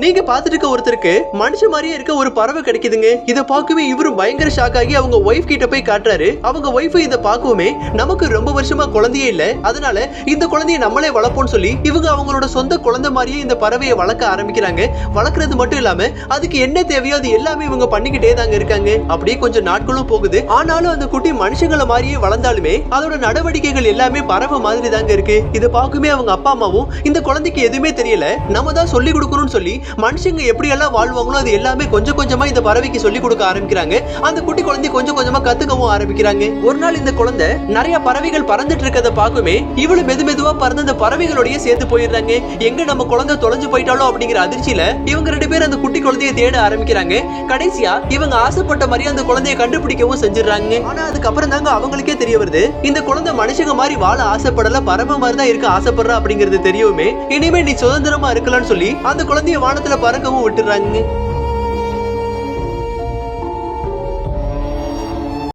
நீங்க பாத்துட்டு இருக்க ஒருத்தருக்கு மனுஷ மாதிரியே இருக்க ஒரு பறவை கிடைக்குதுங்க. இத பார்க்கவே இவரு பயங்கர ஷாக் ஆகி அவங்க ஒய்ஃப் கிட்ட போய் காட்டுறாரு. அவங்க ஒய்ஃப் இத பார்க்கவுமே நமக்கு ரொம்ப வருஷமா குழந்தையே இல்ல. அதனால இந்த குழந்தைய நம்மளே வளர்ப்போம்னு சொல்லி இவங்க அவங்களோட சொந்த குழந்தை மாதிரியே இந்த பறவையை வளர்க்க ஆரம்பிக்கிறாங்க. வளர்க்கறது மட்டும் இல்லாம அதுக்கு என்ன தேவையோ அது எல்லாமே இவங்க பண்ணிக்கிட்டே தாங்க இருக்காங்க. அப்படியே கொஞ்சம் நாட்களும் போகுது. ஆனாலும் அந்த குட்டி மனுஷங்களை மாதிரியே வளர்ந்தாலுமே அதோட நடவடிக்கைகள் எல்லாமே பறவை மாதிரி தாங்க இருக்கு. இதை பார்க்குமே அவங்க அப்பா அம்மாவும் இந்த குழந்தைக்கு எதுவுமே தெரியல. நம்ம தான் சொல்லி கொடுக்கணும்னு சொல்லி மனுஷங்க எப்படியெல்லாம் வாழ்வாங்களோ அது எல்லாமே கொஞ்சம் கொஞ்சமா இந்த பறவைக்கு சொல்லி கொடுக்க ஆரம்பிக்கிறாங்க. அந்த குட்டி குழந்தை கொஞ்சம் கொஞ்சமா கத்துக்கவும் ஆரம்பிக்கிறாங்க. ஒரு நாள் இந்த குழந்தை நிறைய பறவைகள் பறந்துட்டு இருக்கத பார்க்குமே இவ்வளவு மெது மெதுவா பறந்து அந்த பறவைகளோடய சேர்த்து போயிடுறாங்க. எங்க நம்ம குழந்தை தொலைஞ்சு போயிட்டாலும் அப்படிங்கிற அதிர்ச்சியில இவங்க ரெண்டு பேரும் அந்த குட்டி குழந்தையை தேட ஆரம்பிக்கிறாங்க. கடைசியா இவங்க ஆசைப்பட்ட மாதிரி அந்த குழந்தையை கண்டுபிடிக்கவும் செஞ்சிடறாங்க. ஆனா அதுக்கப்புறம் தாங்க அவங்களுக்கே தெரிய வருது. இந்த குழந்தை மனுஷங்க மாதிரி வாழ ஆசைப்படல பறவை மாதிரி தான் இருக்க ஆசைப்படுறா அப்படிங்கிறது தெரியவுமே இனிமே நீ சுதந்திரமா இருக்கலாம்னு சொல்லி அந்த குழந்தைய வானத்துல பறக்கவும் விட்டுறாங்க.